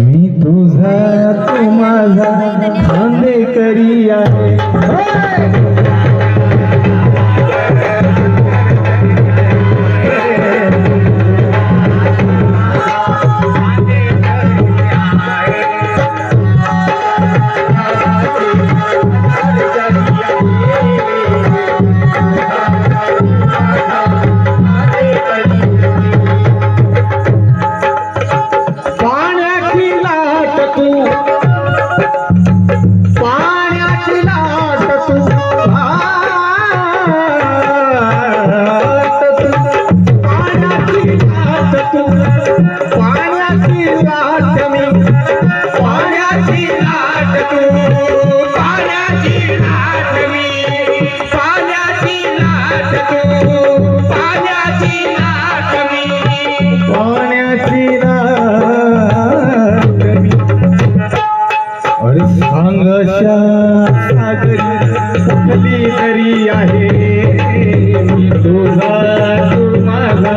मी तुझा तू माझा करी आहे. लाट तू पाण्याची लाट तू लाट तू. पाण्याची लाट तू कुठली तरी आहे. तुझा तू माझा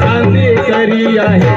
कांदे करी आहे.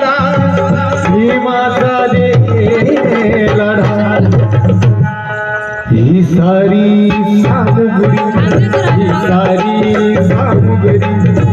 सारी सामुगरी सारी सामुगरी.